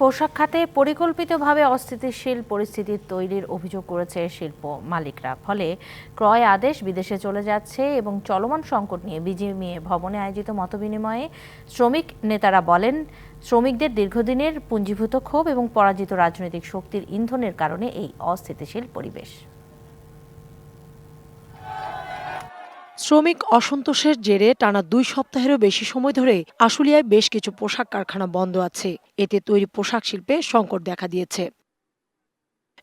পোশাক খাতে পরিকল্পিতভাবে অস্থিতিশীল পরিস্থিতি তৈরির অভিযোগ করেছে শিল্প মালিকরা। ফলে ক্রয় আদেশ বিদেশে চলে যাচ্ছে এবং চলমান সংকট নিয়ে বিজিএমইএ ভবনে আয়োজিত মতবিনিময়ে শ্রমিক নেতারা বলেন, শ্রমিকদের দীর্ঘদিনের পুঞ্জীভূত ক্ষোভ এবং পরাজিত রাজনৈতিক শক্তির ইন্ধনের কারণে এই অস্থিতিশীল পরিবেশ। শ্রমিক অসন্তোষের জেরে টানা দুই সপ্তাহেরও বেশি সময় ধরে আশুলিয়ায় বেশ কিছু পোশাক কারখানা বন্ধ আছে। এতে তৈরি পোশাক শিল্পে সংকট দেখা দিয়েছে।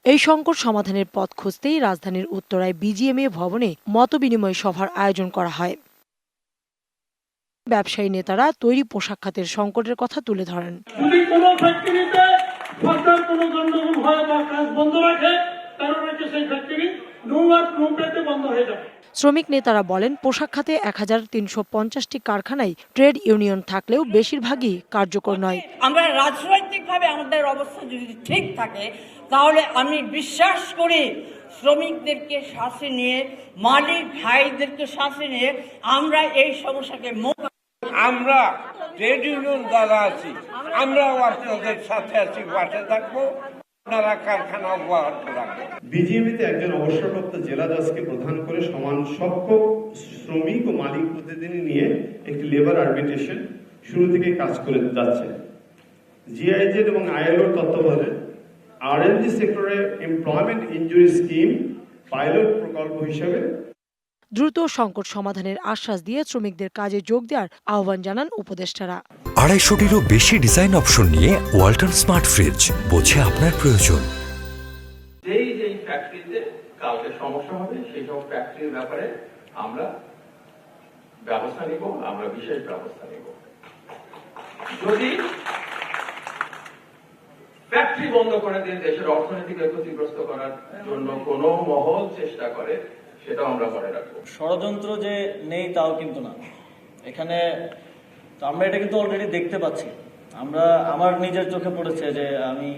এই সংকট সমাধানের পথ খুঁজতেই রাজধানীর উত্তরায় বিজিএমএ ভবনে মতবিনিময় সভার আয়োজন করা হয়। ব্যবসায়ী নেতারা তৈরি পোশাক খাতের সংকটের কথা তুলে ধরেন। যদি কোনো ফ্যাক্টরিতে সরকার কোনো হয় বা কাজ বন্ধ রাখে তাহলে নাকি সেই ফ্যাক্টরি নো ওয়ার্ক নো পেতে বন্ধ হয়ে যাবে। শ্রমিক নেতারা বলেন পোশাক খাতে এক হাজার তিনশো পঞ্চাশটি কারখানায় ট্রেড ইউনিয়ন থাকলেও বেশিরভাগই কার্যকর নয়। আমরা রাজনৈতিকভাবে আমাদের অবস্থা যদি ঠিক থাকে তাহলে আমি বিশ্বাস করি শ্রমিকদেরকে সাথে নিয়ে মালিক ভাইদেরকে সাথে নিয়ে আমরা এই সমস্যাকে আমরা ট্রেড ইউনিয়ন যারা আছি। আমরাও আপনাদের সাথে আছি পাশে থাকব। আপনারা কারখানা অব্যাহত রাখবেন বিজিএমইতে একজন অবসরপ্রাপ্ত জেলা জজকে প্রধান করে সমান সংখ্যক শ্রমিক ও মালিক প্রতিনিধি নিয়ে একটি লেবার আর্বিট্রেশন শুরু থেকে কাজ করে যাচ্ছে। জিআইজেড এবং আইএলওর তত্ত্বাবধানে আরএনজি সেক্টরে এমপ্লয়মেন্ট ইনজুরি স্কিম পাইলট প্রকল্প হিসেবে দ্রুত সংকট সমাধানের আশ্বাস দিয়ে শ্রমিকদের কাজে যোগ দেওয়ার আহ্বান জানান উপদেষ্টারা। আড়াইশোটিরও বেশি ডিজাইন অপশন নিয়ে ওয়ালটন স্মার্ট ফ্রিজ বোঝে আপনার প্রয়োজন। যেই যেই ফ্যাক্টরিতে কালকে সমস্যা হবে সেই সব ফ্যাক্টরির ব্যাপারে আমরা ব্যবস্থা নিব আমরা বিশেষ ব্যবস্থা নিব। যদি ফ্যাক্টরি বন্ধ করে দিয়ে দেশের অর্থনীতিকে ক্ষতিগ্রস্ত করার জন্য কোনো মহল চেষ্টা করে সেটাও আমরা মনে রাখব। ষড়যন্ত্র যে নেই তাও কিন্তু না। এখানে তো আমরা এটা কিন্তু অলরেডি দেখতে পাচ্ছি। আমরা, আমার নিজের চোখে পড়েছে যে আমি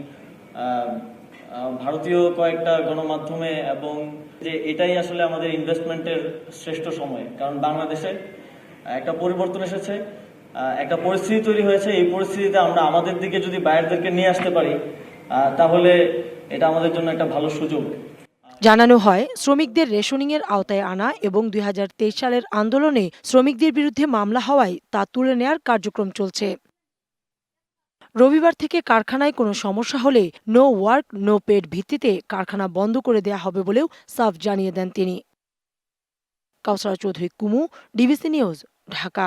ভারতীয় কয়েকটা গণমাধ্যমে এবং যে এটাই আসলে আমাদের ইনভেস্টমেন্টের শ্রেষ্ঠ সময়। কারণ বাংলাদেশে একটা পরিবর্তন এসেছে একটা পরিস্থিতি তৈরি হয়েছে। এই পরিস্থিতিতে আমরা আমাদের দিকে যদি বাইরেদেরকে নিয়ে আসতে পারি তাহলে এটা আমাদের জন্য একটা ভালো সুযোগ। জানানো হয়, শ্রমিকদের রেশনিংয়ের আওতায় আনা এবং দুই হাজার তেইশ সালের আন্দোলনে শ্রমিকদের বিরুদ্ধে মামলা হওয়ায় তা তুলে নেয়ার কার্যক্রম চলছে। রবিবার থেকে কারখানায় কোনো সমস্যা হলে নো ওয়ার্ক, নো পেড ভিত্তিতে কারখানা বন্ধ করে দেয়া হবে বলেও সাফ জানিয়ে দেন তিনি। কাউসারা চৌধুরী, কুমু, ডিবিসি নিউজ, ঢাকা।